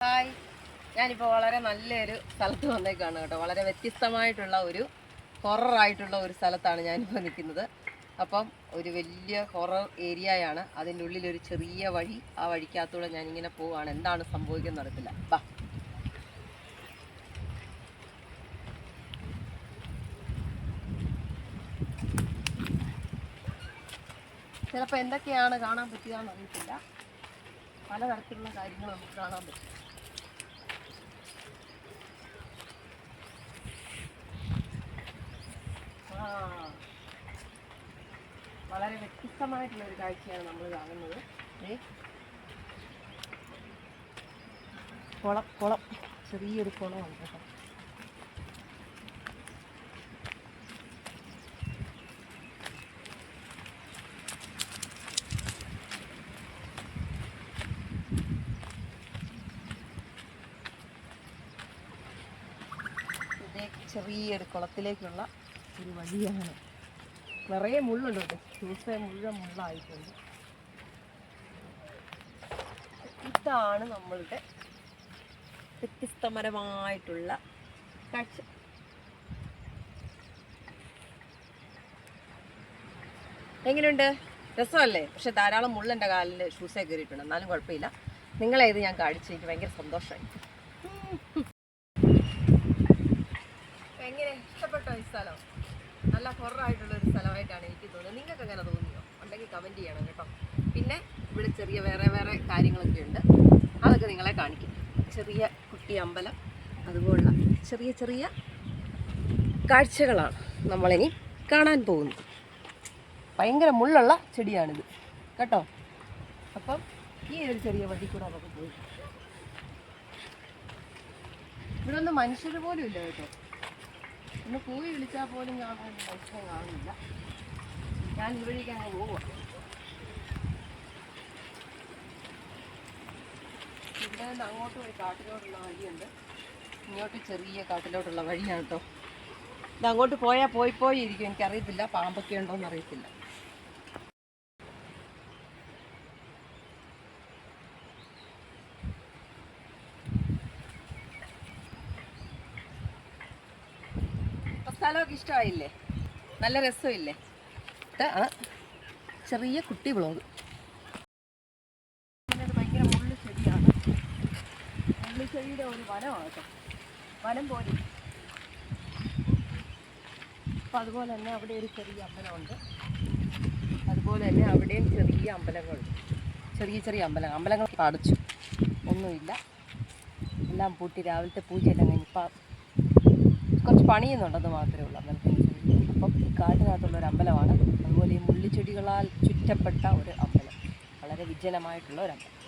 Hi. ഞാനിപ്പോൾ വളരെ നല്ലൊരു സ്ഥലത്ത് വന്നേക്കാണ് കേട്ടോ. വളരെ വ്യത്യസ്തമായിട്ടുള്ള ഒരു ഹൊററായിട്ടുള്ള ഒരു സ്ഥലത്താണ് ഞാനിപ്പോൾ നിൽക്കുന്നത്. അപ്പം ഒരു വലിയ ഹൊറർ ഏരിയയാണ് അതിന്റെ ഉള്ളിൽ ഒരു ചെറിയ വഴി. ആ വഴിക്കകത്തൂടെ ഞാനിങ്ങനെ പോവുകയാണ് എന്താണ് സംഭവിക്കുന്നത് നടക്കില്ല ബാ. ചിലപ്പോൾ എന്തൊക്കെയാണ് കാണാൻ പറ്റുക എന്നറിയത്തില്ല പലതരത്തിലുള്ള കാര്യങ്ങൾ നമുക്ക് കാണാൻ പറ്റും ആ. വളരെ വ്യത്യസ്തമായിട്ടുള്ള ഒരു കാഴ്ചയാണ് നമ്മൾ കാണുന്നത്. കുളം കുളം. ചെറിയൊരു കുളമാണ് കേട്ടോ. ചെറിയൊരു കുളത്തിലേക്കുള്ള ഒരു വഴിയാണ്. നിറയെ മുള്ളുണ്ട് കേട്ടോ. മുഴുവൻ മുള്ളായിട്ടുണ്ട്. ഇതാണ് നമ്മളുടെ വ്യത്യസ്തപരമായിട്ടുള്ള കാഴ്ച എങ്ങനെയുണ്ട്? രസമല്ലേ? പക്ഷെ ധാരാളം മുള്ള എന്റെ കാലിൽ ഷൂസേ കയറിയിട്ടുണ്ട്. എന്നാലും കുഴപ്പമില്ല. നിങ്ങളെ ഇത് ഞാൻ കാണിച്ചു എനിക്ക് ഭയങ്കര സന്തോഷമായി. എങ്ങനെ? ഇഷ്ടപ്പെട്ടോ ഈ സ്ഥലം? നല്ല ഹൊറായിട്ടുള്ള ഒരു സ്ഥലമായിട്ടാണ് എനിക്ക് തോന്നുന്നത് നിങ്ങൾക്ക് അങ്ങനെ തോന്നിയോ? ഉണ്ടെങ്കിൽ കമന്റ് ചെയ്യണം കേട്ടോ. പിന്നെ ഇവിടെ ചെറിയ വേറെ വേറെ കാര്യങ്ങളൊക്കെ ഉണ്ട്. അതൊക്കെ നിങ്ങളെ കാണിക്കും. ചെറിയ കുട്ടി അമ്പലം അതുപോലുള്ള ചെറിയ ചെറിയ കാഴ്ചകളാണ് നമ്മളിനി കാണാൻ പോകുന്നത്. ഭയങ്കര മുള്ളുള്ള ചെടിയാണിത്. കേട്ടോ? അപ്പം ഈ ഒരു ചെറിയ വഴി കൂടെ നമുക്ക് പോയി. ഇവിടെ ഒന്നും മനുഷ്യർ പോലും ഇല്ല കേട്ടോ. ഒന്ന് പോയി വിളിച്ചാൽ പോലും ഞാൻ മനുഷ്യനെ കാണുന്നില്ല. ഞാൻ ഇവിടേക്ക് അങ്ങ് ഇവിടെ നിന്ന് അങ്ങോട്ട് ഒരു കാട്ടിലോട്ടുള്ള വഴിയുണ്ട്. ഇങ്ങോട്ട് ചെറിയ കാട്ടിലോട്ടുള്ള വഴിയാണ് കേട്ടോ ഇത് അങ്ങോട്ട് പോയാൽ പോയി പോയി ഇരിക്കും. എനിക്കറിയത്തില്ല. പാമ്പൊക്കെ ഉണ്ടോയെന്ന് അറിയത്തില്ല. സ്ഥലമൊക്കെ ഇഷ്ടമായില്ലേ? നല്ല രസമില്ലേ? ഇതാണ് ചെറിയ കുട്ടി ബ്ലോഗ് ഭയങ്കര മുള്ളു ചെടിയാണ് മുള്ളു ചെടിയുടെ ഒരു വനമാണ് വനം പോലെ. അപ്പം അതുപോലെ തന്നെ അവിടെ ഒരു ചെറിയ അമ്പലമുണ്ട്. അതുപോലെ തന്നെ അവിടെയും ചെറിയ അമ്പലങ്ങളുണ്ട്. ചെറിയ ചെറിയ അമ്പലങ്ങൾ. അമ്പലങ്ങളൊക്കെ അടച്ചു ഒന്നുമില്ല. എല്ലാം പൂട്ടി രാവിലത്തെ പൂജയെല്ലാം? കഴിഞ്ഞ് ഇപ്പം കുറച്ച് പണിയുന്നുണ്ടെന്ന് മാത്രമേ ഉള്ളൂ. അമ്പലത്തിൽ അപ്പം കാട്ടിനകത്തുള്ള ഒരു അമ്പലമാണ്. അതുപോലെ ഈ മുള്ളിച്ചെടികളാൽ ചുറ്റപ്പെട്ട ഒരു അമ്പലം. വളരെ വിജനമായിട്ടുള്ള ഒരു അമ്പലം.